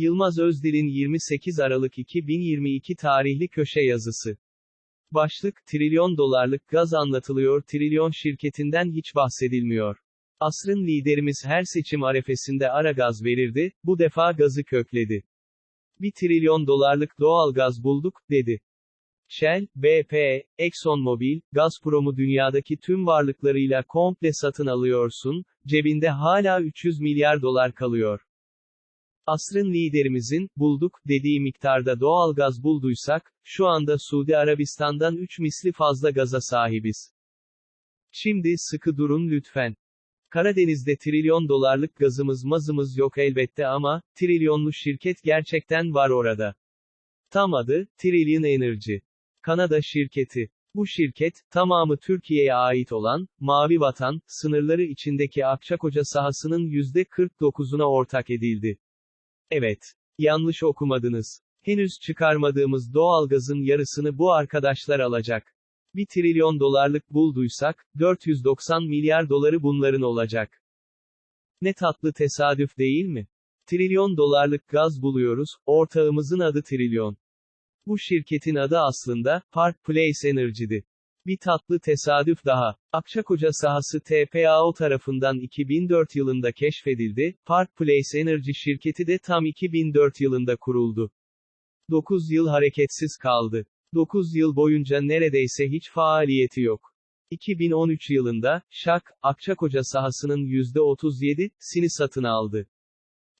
Yılmaz Özdil'in 28 Aralık 2022 tarihli köşe yazısı. Başlık, trilyon dolarlık gaz anlatılıyor trilyon şirketinden hiç bahsedilmiyor. Asrın liderimiz her seçim arefesinde ara gaz verirdi, bu defa gazı kökledi. Bir trilyon dolarlık doğal gaz bulduk, dedi. Shell, BP, ExxonMobil, Gazprom'u dünyadaki tüm varlıklarıyla komple satın alıyorsun, cebinde hala 300 milyar dolar kalıyor. Asrın liderimizin, bulduk, dediği miktarda doğal gaz bulduysak, şu anda Suudi Arabistan'dan 3 misli fazla gaza sahibiz. Şimdi sıkı durun lütfen. Karadeniz'de trilyon dolarlık gazımız mazımız yok elbette ama, trilyonlu şirket gerçekten var orada. Tam adı, Trillion Energy. Kanada şirketi. Bu şirket, tamamı Türkiye'ye ait olan, Mavi Vatan, sınırları içindeki Akçakoca sahasının %49'una ortak edildi. Evet. Yanlış okumadınız. Henüz çıkarmadığımız doğalgazın yarısını bu arkadaşlar alacak. 1 trilyon dolarlık bulduysak, 490 milyar doları bunların olacak. Ne tatlı tesadüf değil mi? Trilyon dolarlık gaz buluyoruz, ortağımızın adı Trilyon. Bu şirketin adı aslında, Park Place Energy'di. Bir tatlı tesadüf daha. Akçakoca sahası TPAO tarafından 2004 yılında keşfedildi, Park Place Energy şirketi de tam 2004 yılında kuruldu. 9 yıl hareketsiz kaldı. 9 yıl boyunca neredeyse hiç faaliyeti yok. 2013 yılında, Şak, Akçakoca sahasının %37'sini satın aldı.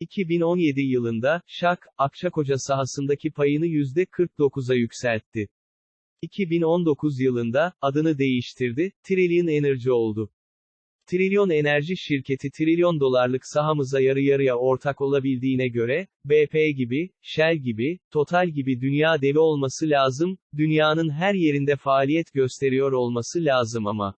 2017 yılında, Şak, Akçakoca sahasındaki payını %49'a yükseltti. 2019 yılında, adını değiştirdi, Trillion Energy oldu. Trilyon Enerji şirketi trilyon dolarlık sahamıza yarı yarıya ortak olabildiğine göre, BP gibi, Shell gibi, Total gibi dünya devi olması lazım, dünyanın her yerinde faaliyet gösteriyor olması lazım ama.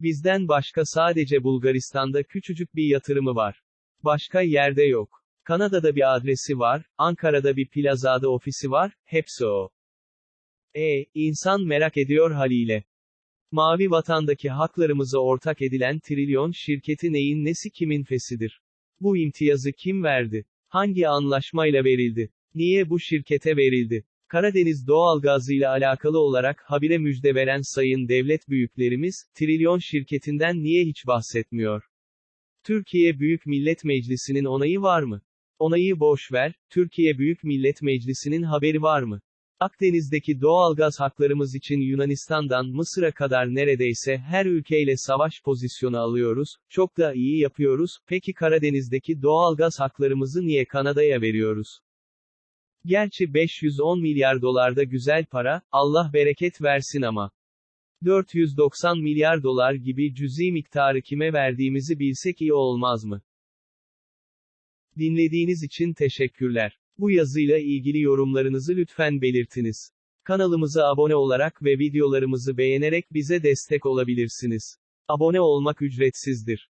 Bizden başka sadece Bulgaristan'da küçücük bir yatırımı var. Başka yerde yok. Kanada'da bir adresi var, Ankara'da bir plazada ofisi var, hepsi o. E, insan merak ediyor haliyle. Mavi vatandaki haklarımıza ortak edilen trilyon şirketi neyin nesi kimin fesidir? Bu imtiyazı kim verdi? Hangi anlaşmayla verildi? Niye bu şirkete verildi? Karadeniz doğalgazı ile alakalı olarak habire müjde veren sayın devlet büyüklerimiz, trilyon şirketinden niye hiç bahsetmiyor? Türkiye Büyük Millet Meclisi'nin onayı var mı? Onayı boş ver, Türkiye Büyük Millet Meclisi'nin haberi var mı? Akdeniz'deki doğalgaz haklarımız için Yunanistan'dan Mısır'a kadar neredeyse her ülkeyle savaş pozisyonu alıyoruz, çok da iyi yapıyoruz, peki Karadeniz'deki doğalgaz haklarımızı niye Kanada'ya veriyoruz? Gerçi 510 milyar dolarda güzel para, Allah bereket versin ama. 490 milyar dolar gibi cüzi miktarı kime verdiğimizi bilsek iyi olmaz mı? Dinlediğiniz için teşekkürler. Bu yazıyla ilgili yorumlarınızı lütfen belirtiniz. Kanalımıza abone olarak ve videolarımızı beğenerek bize destek olabilirsiniz. Abone olmak ücretsizdir.